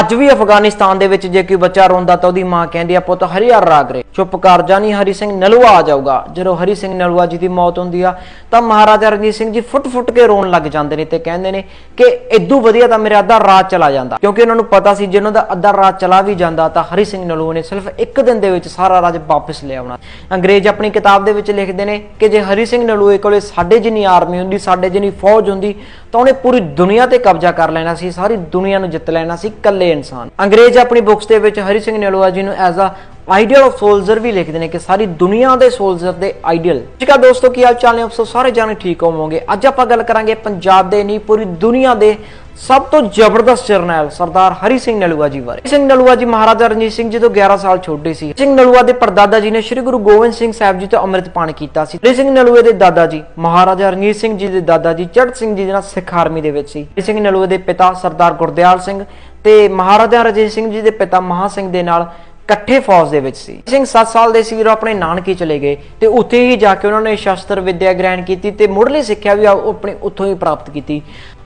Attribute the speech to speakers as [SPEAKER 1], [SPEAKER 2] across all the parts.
[SPEAKER 1] ਅੱਜ ਵੀ ਅਫਗਾਨਿਸਤਾਨ ਦੇ ਵਿੱਚ ਜੇ ਕੋਈ ਬੱਚਾ ਰੋਂਦਾ ਤਾਂ ਉਹਦੀ ਮਾਂ ਕਹਿੰਦੀ ਆ, ਪੁੱਤ ਹਰੀਹਰ ਰਾਗ ਰੇ। ਚੁੱਪ ਕਰ ਜਾ, ਨਹੀਂ ਹਰੀ ਸਿੰਘ ਨਲੂਆ ਆ ਜਾਊਗਾ। ਜਦੋਂ ਹਰੀ ਸਿੰਘ ਨਲੂਆ ਜੀ ਦੀ ਮੌਤ ਹੁੰਦੀ ਆ, ਤਾਂ ਮਹਾਰਾਜਾ ਰਣਜੀਤ ਸਿੰਘ ਜੀ ਫੁੱਟ-ਫੁੱਟ ਕੇ ਰੋਣ ਲੱਗ ਜਾਂਦੇ ਨੇ ਤੇ ਕਹਿੰਦੇ ਨੇ ਕਿ ਇਦੋਂ ਵਧੀਆ ਤਾਂ ਮੇਰਾ ਅੱਧਾ ਰਾਤ ਚਲਾ ਜਾਂਦਾ। ਕਿਉਂਕਿ ਉਹਨਾਂ ਨੂੰ ਪਤਾ ਸੀ, ਜੇ ਉਹਨਾਂ ਦਾ ਅੱਧਾ ਰਾਤ ਚਲਾ ਵੀ ਜਾਂਦਾ, ਤਾਂ ਹਰੀ ਸਿੰਘ ਨਲੂਆ ਨੇ ਸਿਰਫ ਇੱਕ ਦਿਨ ਦੇ ਵਿੱਚ ਸਾਰਾ ਰਾਜ ਵਾਪਸ ਲੈ ਆਉਣਾ। ਅੰਗਰੇਜ਼ ਆਪਣੀ ਕਿਤਾਬ ਦੇ ਵਿੱਚ ਲਿਖਦੇ ਨੇ ਕਿ ਜੇ ਹਰੀ ਸਿੰਘ ਨਲੂਏ ਕੋਲੇ ਸਾਡੇ ਜਿੰਨੀ ਆਰਮੀ ਹੁੰਦੀ, ਸਾਡੇ ਜਿੰਨੀ ਫੌਜ ਹੁੰਦੀ, ਤਾਂ ਉਹਨੇ ਪੂਰੀ ਦੁਨੀਆ ਤੇ ਕਬਜ਼ਾ ਕਰ ਲੈਣਾ ਸੀ, ਸਾਰੀ ਦੁਨੀਆ ਨੂੰ ਜਿੱਤ ਲੈਣਾ ਸੀ ਇਕੱਲੇ ਇਨਸਾਨ। ਅੰਗਰੇਜ਼ ਆਪਣੀ ਬੁੱਕਸ ਦੇ ਵਿੱਚ ਹਰੀ ਸਿੰਘ ਨਲੂਆ ਜੀ ਨੂੰ as a ideal of soldier ਵੀ ਲਿਖਦੇ ਨੇ ਕਿ ਸਾਰੀ ਦੁਨੀਆ ਦੇ ਸੋਲਜਰ ਦੇ ਆਈਡੀਅਲ ਜਿਕਾ ਦੋਸਤੋ, ਕੀ ਹਾਲ ਚਾਲ ਨੇ? ਆਪ ਸਭ ਸਾਰੇ ਜਾਣੇ ਠੀਕ ਹੋਵੋਗੇ। ਅੱਜ ਆਪਾਂ ਗੱਲ ਕਰਾਂਗੇ ਪੰਜਾਬ ਦੇ ਨਹੀਂ, ਪੂਰੀ ਦੁਨੀਆ ਦੇ ਸਭ ਤੋਂ ਜ਼ਬਰਦਸਤ ਜਰਨੈਲ ਸਰਦਾਰ ਹਰੀ ਸਿੰਘ ਨਲੂਆ ਜੀ ਬਾਰੇ। ਸਿੰਘ ਨਲੂਆ ਜੀ ਮਹਾਰਾਜਾ ਰਣਜੀਤ ਸਿੰਘ ਜੀ ਤੋਂ 11 ਸਾਲ ਛੋਟੇ ਸੀ। ਸਿੰਘ ਨਲੂਆ ਦੇ ਪਰਦਾਦਾ ਜੀ ਨੇ ਸ੍ਰੀ ਗੁਰੂ ਗੋਬਿੰਦ ਸਿੰਘ ਸਾਹਿਬ ਜੀ ਤੋਂ ਅੰਮ੍ਰਿਤਪਾਨ ਕੀਤਾ ਸੀ। ਹਰੀ ਸਿੰਘ ਨਲੂਏ ਦੇ ਦਾਦਾ ਜੀ, ਮਹਾਰਾਜਾ ਰਣਜੀਤ ਸਿੰਘ ਜੀ ਦੇ ਦਾਦਾ ਜੀ, ਚੜ੍ਹਤ ਸਿੰਘ ਜੀ ਦੇ ਨਾਲ ਸਿੱਖ ਆਰਮੀ ਦੇ ਵਿੱਚ ਸੀ। ਹਰੀ ਸਿੰਘ ਨਲੂਏ ਦੇ ਪਿਤਾ ਸਰਦਾਰ ਗੁਰਦਿਆਲ ਸਿੰਘ ਤੇ ਮਹਾਰਾਜਾ ਰਣਜੀਤ ਸਿੰਘ ਜੀ ਦੇ ਪਿਤਾ ਮਹਾ ਸਿੰਘ ਦੇ ਨਾਲ ਇਕੱਠੇ ਫੌਜ ਦੇ ਵਿੱਚ ਸੀ। ਸਿੰਘ 7 ਸਾਲ ਦੇ ਸੀ, ਜਦੋਂ ਆਪਣੇ ਨਾਨਕੇ ਚਲੇ ਗਏ ਤੇ ਉੱਥੇ ਹੀ ਜਾ ਕੇ ਉਹਨਾਂ ਨੇ ਸ਼ਸਤਰ ਵਿੱਦਿਆ ਗ੍ਰਹਿਣ ਕੀਤੀ ਤੇ ਮੁੱਢਲੀ ਸਿੱਖਿਆ ਵੀ ਉਹ ਆਪਣੇ ਉੱਥੋਂ ਹੀ ਪ੍ਰਾਪਤ ਕੀਤੀ।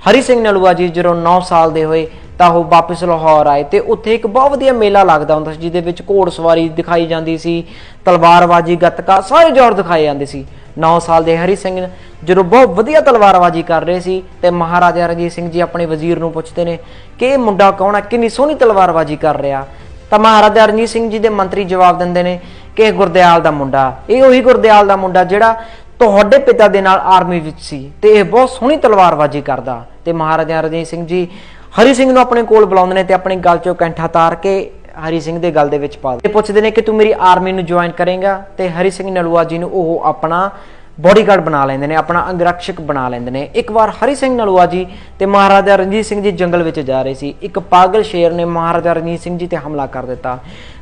[SPEAKER 1] ਹਰੀ ਸਿੰਘ ਨਲੂਆ ਜੀ ਜਦੋਂ 9 ਸਾਲ ਦੇ ਹੋਏ ਤਾਂ ਉਹ ਵਾਪਸ ਲਾਹੌਰ ਆਏ ਤੇ ਉੱਥੇ ਇੱਕ ਬਹੁਤ ਵਧੀਆ ਮੇਲਾ ਲੱਗਦਾ ਹੁੰਦਾ ਸੀ, ਜਿਹਦੇ ਵਿੱਚ ਘੋੜ ਸਵਾਰੀ ਦਿਖਾਈ ਜਾਂਦੀ ਸੀ, ਤਲਵਾਰਬਾਜ਼ੀ, ਗੱਤਕਾ ਸਾਰੇ ਜੋਰ ਦਿਖਾਏ ਜਾਂਦੇ ਸੀ। 9 ਸਾਲ ਦੇ ਹਰੀ ਸਿੰਘ ਜਦੋਂ ਬਹੁਤ ਵਧੀਆ ਤਲਵਾਰਬਾਜ਼ੀ ਕਰ ਰਹੇ ਸੀ ਤੇ ਮਹਾਰਾਜਾ ਰਣਜੀਤ ਸਿੰਘ ਜੀ ਆਪਣੇ ਵਜ਼ੀਰ ਨੂੰ ਪੁੱਛਦੇ ਨੇ ਕਿ ਇਹ ਮੁੰਡਾ ਕੌਣ ਹੈ, ਕਿੰਨੀ ਸੋਹਣੀ ਤਲਵਾਰਬਾਜ਼ੀ ਕਰ ਰਿਹਾ। ਤਾਂ ਮਹਾਰਾਜਾ ਰਣਜੀਤ ਸਿੰਘ ਜੀ ਦੇ ਮੰਤਰੀ ਜਵਾਬ ਦਿੰਦੇ ਨੇ ਕਿ ਇਹ ਗੁਰਦਿਆਲ ਦਾ ਮੁੰਡਾ। ਇਹ ਉਹੀ ਗੁਰਦਿਆਲ ਦਾ ਮੁੰਡਾ ਜਿਹੜਾ ਤੁਹਾਡੇ ਪਿਤਾ ਦੇ ਨਾਲ ਆਰਮੀ ਵਿੱਚ ਸੀ ਤੇ ਇਹ ਬਹੁਤ ਸੋਹਣੀ ਤਲਵਾਰਬਾਜ਼ੀ ਕਰਦਾ। ਤੇ ਮਹਾਰਾਜਾ ਰਣਜੀਤ ਸਿੰਘ ਜੀ ਹਰੀ ਸਿੰਘ ਨੂੰ ਆਪਣੇ ਕੋਲ ਬੁਲਾਉਂਦੇ ਨੇ ਤੇ ਆਪਣੀ ਗੱਲ ਚੋਂ ਕੈਂਠਾ ਤਾਰ ਕੇ ਹਰੀ ਸਿੰਘ ਦੇ ਗਲ ਦੇ ਵਿੱਚ ਪਾ ਦਿੰਦੇ ਪੁੱਛਦੇ ਨੇ ਕਿ ਤੂੰ ਮੇਰੀ ਆਰਮੀ ਨੂੰ ਜੁਆਇਨ ਕਰੇਗਾ? ਤੇ ਹਰੀ ਸਿੰਘ ਨਲੂਆ ਜੀ ਨੂੰ ਉਹ ਆਪਣਾ ਬੋਡੀਗਾਰਡ ਬਣਾ ਲੈਂਦੇ ਨੇ, ਆਪਣਾ ਅੰਗਰਖਸ਼ਕ ਬਣਾ ਲੈਂਦੇ ਨੇ। ਇੱਕ ਵਾਰ ਹਰੀ ਸਿੰਘ ਨਲੂਆ ਜੀ ਤੇ ਮਹਾਰਾਜਾ ਰਣਜੀਤ ਸਿੰਘ ਜੀ ਜੰਗਲ ਵਿੱਚ ਜਾ ਰਹੇ ਸੀ। ਇੱਕ ਪਾਗਲ ਸ਼ੇਰ ਨੇ ਮਹਾਰਾਜਾ ਰਣਜੀਤ ਸਿੰਘ ਜੀ ਤੇ ਹਮਲਾ ਕਰ ਦਿੱਤਾ।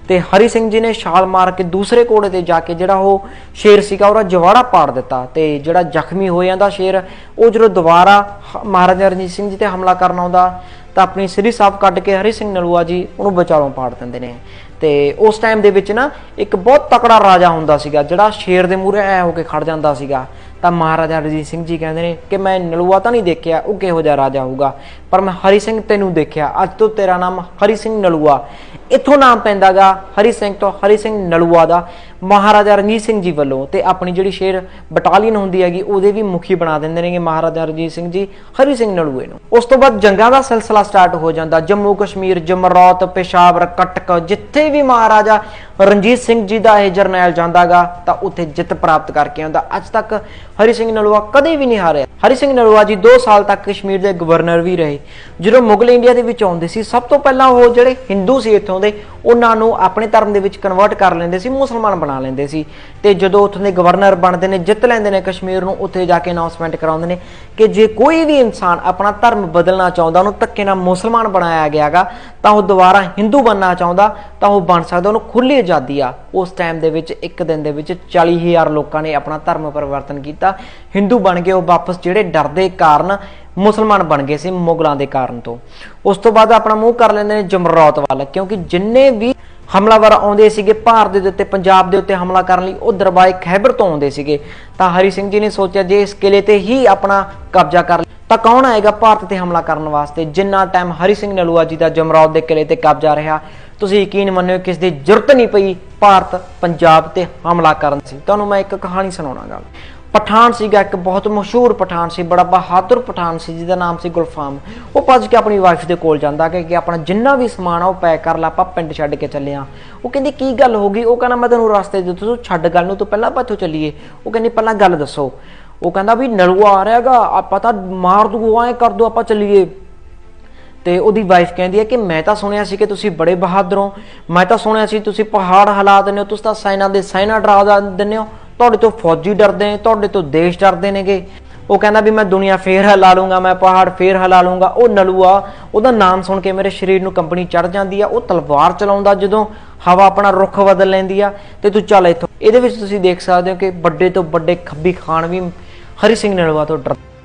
[SPEAKER 1] ਤੇ ਹਰੀ ਸਿੰਘ ਜੀ ਨੇ ਛਾਲ ਮਾਰ ਕੇ ਦੂਸਰੇ ਘੋੜੇ ਤੇ ਜਾ ਕੇ ਜਿਹੜਾ ਉਹ ਸ਼ੇਰ ਸੀਗਾ, ਉਹਦਾ ਜਵਾੜਾ ਪਾੜ ਦਿੱਤਾ ਤੇ ਜਿਹੜਾ ਜ਼ਖਮੀ ਹੋ ਜਾਂਦਾ ਸ਼ੇਰ, ਉਹ ਜਦੋਂ ਦੁਬਾਰਾ ਮਹਾਰਾਜਾ ਰਣਜੀਤ ਸਿੰਘ ਜੀ ਤੇ ਹਮਲਾ ਕਰਨ ਆਉਂਦਾ, ਤਾਂ ਆਪਣੀ ਸ੍ਰੀ ਸਾਹਿਬ ਕੱਢ ਕੇ ਹਰੀ ਸਿੰਘ ਨਲੂਆ ਜੀ ਉਹਨੂੰ ਬਚਾਲੋਂ ਪਾੜ ਦਿੰਦੇ ਨੇ। ਤੇ ਉਸ ਟਾਈਮ ਦੇ ਵਿੱਚ ਨਾ ਇੱਕ ਬਹੁਤ ਤਕੜਾ ਰਾਜਾ ਹੁੰਦਾ ਸੀਗਾ, ਜਿਹੜਾ ਸ਼ੇਰ ਦੇ ਮੂਹਰੇ ਐ ਹੋ ਕੇ ਖੜ ਜਾਂਦਾ ਸੀਗਾ। ਤਾਂ ਮਹਾਰਾਜਾ ਰਣਜੀਤ ਸਿੰਘ ਜੀ ਕਹਿੰਦੇ ਨੇ ਕਿ ਮੈਂ ਨਲੂਆ ਤਾਂ ਨਹੀਂ ਦੇਖਿਆ, ਉਹ ਕਿਹੋ ਜਿਹਾ ਰਾਜਾ ਹੋਊਗਾ? ਪਰ ਮੈਂ ਹਰੀ ਸਿੰਘ ਤੈਨੂੰ ਦੇਖਿਆ। ਅੱਜ ਤੋਂ ਤੇਰਾ ਨਾਮ ਹਰੀ ਸਿੰਘ ਨਲੂਆ। ਇੱਥੋਂ ਨਾਮ ਪੈਂਦਾਗਾ ਹਰੀ ਸਿੰਘ ਤੋਂ ਹਰੀ ਸਿੰਘ ਨਲੂਆ ਦਾ। ਮਹਾਰਾਜਾ ਰਣਜੀਤ ਸਿੰਘ ਜੀ ਵੱਲੋਂ ਤੇ ਆਪਣੀ ਜਿਹੜੀ ਸ਼ੇਰ ਬਟਾਲੀਅਨ ਹੁੰਦੀ ਹੈਗੀ, ਉਹਦੇ ਵੀ ਮੁਖੀ ਬਣਾ ਦਿੰਦੇ ਨੇਗੇ ਮਹਾਰਾਜਾ ਰਣਜੀਤ ਸਿੰਘ ਜੀ, ਹਰੀ ਸਿੰਘ ਨਲੂਏ ਨੂੰ। ਉਸ ਤੋਂ ਬਾਅਦ ਜੰਗਾਂ ਦਾ ਸਿਲਸਿਲਾ ਸਟਾਰਟ ਹੋ ਜਾਂਦਾ। ਜੰਮੂ ਕਸ਼ਮੀਰ, ਜਮਰੌਤ, ਪੇਸ਼ਾਵਰ, ਕਟਕ, ਜਿੱਥੇ ਵੀ ਮਹਾਰਾਜਾ ਰਣਜੀਤ ਸਿੰਘ ਜੀ ਦਾ ਇਹ ਜਰਨੈਲ ਜਾਂਦਾਗਾ, ਤਾਂ ਉੱਥੇ ਜਿੱਤ ਪ੍ਰਾਪਤ ਕਰਕੇ ਆਉਂਦਾ। ਅੱਜ ਤੱਕ ਹਰੀ ਸਿੰਘ ਨਲੂਆ ਕਦੇ ਵੀ ਨਹੀਂ ਹਾਰਿਆ। ਹਰੀ ਸਿੰਘ ਨਲੂਆ ਜੀ 2 ਸਾਲ ਤੱਕ ਕਸ਼ਮੀਰ ਦੇ ਗਵਰਨਰ ਵੀ ਰਹੇ। ਜਦੋਂ ਮੁਗਲ ਇੰਡੀਆ ਦੇ ਵਿੱਚ ਆਉਂਦੇ ਸੀ, ਸਭ ਤੋਂ ਪਹਿਲਾਂ ਉਹ ਜਿਹੜੇ ਹਿੰਦੂ ਸੀ ਇੱਥੋਂ ਦੇ ਉਹਨਾਂ ਨੂੰ ਆਪਣੇ ਧਰਮ ਦੇ ਵਿੱਚ ਕਨਵਰਟ ਕਰ ਲੈਂਦੇ ਸੀ, ਮੁਸਲਮਾਨ ਬਣਾ ਲੈਂਦੇ ਸੀ। ਤੇ ਜਦੋਂ ਉੱਥੋਂ ਦੇ ਗਵਰਨਰ ਬਣਦੇ ਨੇ, ਜਿੱਤ ਲੈਂਦੇ ਨੇ ਕਸ਼ਮੀਰ ਨੂੰ, ਉੱਥੇ ਜਾ ਕੇ ਅਨਾਉਂਸਮੈਂਟ ਕਰਾਉਂਦੇ ਨੇ ਕਿ ਜੇ ਕੋਈ ਵੀ ਇਨਸਾਨ ਆਪਣਾ ਧਰਮ ਬਦਲਣਾ ਚਾਹੁੰਦਾ, ਉਹਨੂੰ ਧੱਕੇ ਨਾਲ ਮੁਸਲਮਾਨ ਬਣਾਇਆ ਗਿਆਗਾ, ਤਾਂ ਉਹ ਦੁਬਾਰਾ ਹਿੰਦੂ ਬਣਨਾ ਚਾਹੁੰਦਾ, ਤਾਂ ਉਹ ਬਣ ਸਕਦਾ, ਉਹਨੂੰ ਖੁੱਲੀ ਆਜ਼ਾਦੀ ਆ। ਉਸ ਟਾਈਮ ਦੇ ਵਿੱਚ, ਇੱਕ ਦਿਨ ਦੇ ਵਿੱਚ 40000 ਲੋਕਾਂ ਨੇ ਆਪਣਾ ਧਰਮ ਪਰਿਵਰਤਨ ਕੀਤਾ। ਹਿੰਦੂ ਬਣ ਗਏ ਉਹ ਵਾਪਸ ਜਿਹੜੇ ਡਰਦੇ ਕਾਰਨ ਮੁਸਲਮਾਨ ਬਣ ਗਏ ਸੀ, ਮੁਗਲਾਂ ਦੇ ਕਾਰਨ ਤੋਂ। ਉਸ ਤੋਂ ਬਾਅਦ ਆਪਣਾ ਮੂੰਹ ਕਰ ਲੈਂਦੇ ਨੇ ਜਮਰੌਤ ਵੱਲ, ਕਿਉਂਕਿ ਜਿੰਨੇ ਵੀ ਹਮਲਾਵਰ ਆਉਂਦੇ ਸੀਗੇ ਭਾਰਤ ਦੇ ਉੱਤੇ, ਪੰਜਾਬ ਦੇ ਉੱਤੇ ਹਮਲਾ ਕਰਨ ਲਈ, ਉਹ ਦਰਬਾਏ ਖੈਬਰ ਤੋਂ ਆਉਂਦੇ ਸੀਗੇ। ਤਾਂ ਹਰੀ ਸਿੰਘ ਜੀ ਨੇ ਸੋਚਿਆ ਜੇ ਇਸ ਕਿਲੇ ਤੇ ਹੀ ਆਪਣਾ ਕਬਜ਼ਾ ਕਰ ਤਾਂ ਕੌਣ ਆਏਗਾ ਭਾਰਤ ਤੇ ਹਮਲਾ ਕਰਨ ਵਾਸਤੇ? ਜਿੰਨਾ ਟਾਈਮ ਹਰੀ ਸਿੰਘ ਨਲੂਆ ਜੀ ਦਾ ਜਮਰੌਤ ਦੇ ਕਿਲੇ ਤੇ ਕਬਜ਼ਾ ਰਿਹਾ, ਤੁਸੀਂ ਯਕੀਨ ਮੰਨਿਓ ਕਿਸ ਦੀ ਜ਼ਰੂਰਤ ਨਹੀਂ ਪਈ ਭਾਰਤ, ਪੰਜਾਬ ਤੇ ਹਮਲਾ ਕਰਨ ਸੀ ਤੁਹਾਨੂੰ ਮੈਂ ਇੱਕ ਕਹਾਣੀ ਸੁਣਾਉਣਾ ਸੁਣਾਉਣਾਗਾ ਪਠਾਨ ਸੀਗਾ, ਇੱਕ ਬਹੁਤ ਮਸ਼ਹੂਰ ਪਠਾਨ ਸੀ, ਬੜਾ ਬਹਾਦਰ ਪਠਾਨ ਸੀ, ਜਿਹਦਾ ਨਾਮ ਸੀ ਗੁਲਫਾਮ। ਉਹ ਭੱਜ ਕੇ ਆਪਣੀ ਵਾਈਫ ਦੇ ਕੋਲ ਜਾਂਦਾ ਕਿ ਕਿ ਆਪਣਾ ਜਿੰਨਾ ਵੀ ਸਮਾਨ ਆ, ਉਹ ਪੈਕ ਕਰ ਲੈ, ਆਪਾਂ ਪਿੰਡ ਛੱਡ ਕੇ ਚੱਲੇ ਆ। ਉਹ ਕਹਿੰਦੀ, ਕੀ ਗੱਲ ਹੋ ਗਈ? ਉਹ ਕਹਿੰਦਾ, ਮੈਂ ਤੈਨੂੰ ਰਸਤੇ ਦੇ ਤੂੰ ਛੱਡ ਗੱਲ ਨੂੰ, ਤੂੰ ਪਹਿਲਾਂ ਆਪਾਂ ਇੱਥੋਂ ਚੱਲੀਏ। ਉਹ ਕਹਿੰਦੀ, ਪਹਿਲਾਂ ਗੱਲ ਦੱਸੋ। ਉਹ ਕਹਿੰਦਾ ਵੀ ਨਲੂਆ ਆ ਰਿਹਾਗਾ ਆਪਾਂ ਤਾਂ ਮਾਰ ਦੂ ਐ ਕਰ ਦੋ, ਆਪਾਂ ਚੱਲੀਏ। ਤੇ ਉਹਦੀ ਵਾਈਫ ਕਹਿੰਦੀ ਹੈ ਕਿ ਮੈਂ ਤਾਂ ਸੁਣਿਆ ਸੀ ਕਿ ਤੁਸੀਂ ਬੜੇ ਬਹਾਦਰ ਹੋ, ਮੈਂ ਤਾਂ ਸੁਣਿਆ ਸੀ ਤੁਸੀਂ ਪਹਾੜ ਹਾਲਾਤ ਦਿੰਦੇ ਹੋ ਤੁਸੀਂ ਤਾਂ ਸੈਨਾ ਦੇ ਸੈਨਾ ਡਰਾ ਦਿੰਦੇ ਹੋ। ਤੁਹਾਡੇ ਤੋਂ ਫੌਜੀ ਡਰਦੇ ਨੇ, ਤੁਹਾਡੇ ਤੋਂ ਦੇਸ਼ ਡਰਦੇ ਨੇਗੇ। ਉਹ ਕਹਿੰਦਾ ਵੀ ਮੈਂ ਦੁਨੀਆ ਫੇਰ ਹਿਲਾ ਲੂੰਗਾ, ਮੈਂ ਪਹਾੜ ਫੇਰ ਹਿਲਾ ਲੂੰਗਾ। ਉਹ ਨਲੂਆ, ਉਹਦਾ ਨਾਮ ਸੁਣ ਕੇ ਮੇਰੇ ਸਰੀਰ ਨੂੰ ਕੰਪਨੀ ਚੜ ਜਾਂਦੀ ਆ। ਉਹ ਤਲਵਾਰ ਚਲਾਉਂਦਾ ਜਦੋਂ ਹਵਾ ਆਪਣਾ ਰੁੱਖ ਬਦਲ ਲੈਂਦੀ ਆ। ਤੇ ਤੂੰ ਚੱਲ ਇੱਥੋਂ। ਇਹਦੇ ਵਿੱਚ ਤੁਸੀਂ ਦੇਖ ਸਕਦੇ ਹੋ ਕਿ ਵੱਡੇ ਤੋਂ ਵੱਡੇ ਖੱਬੀ ਖਾਨ ਵੀ ਹਰੀ ਸਿੰਘ ਨਲੂਆ ਤੋਂ ਡਰਦਾ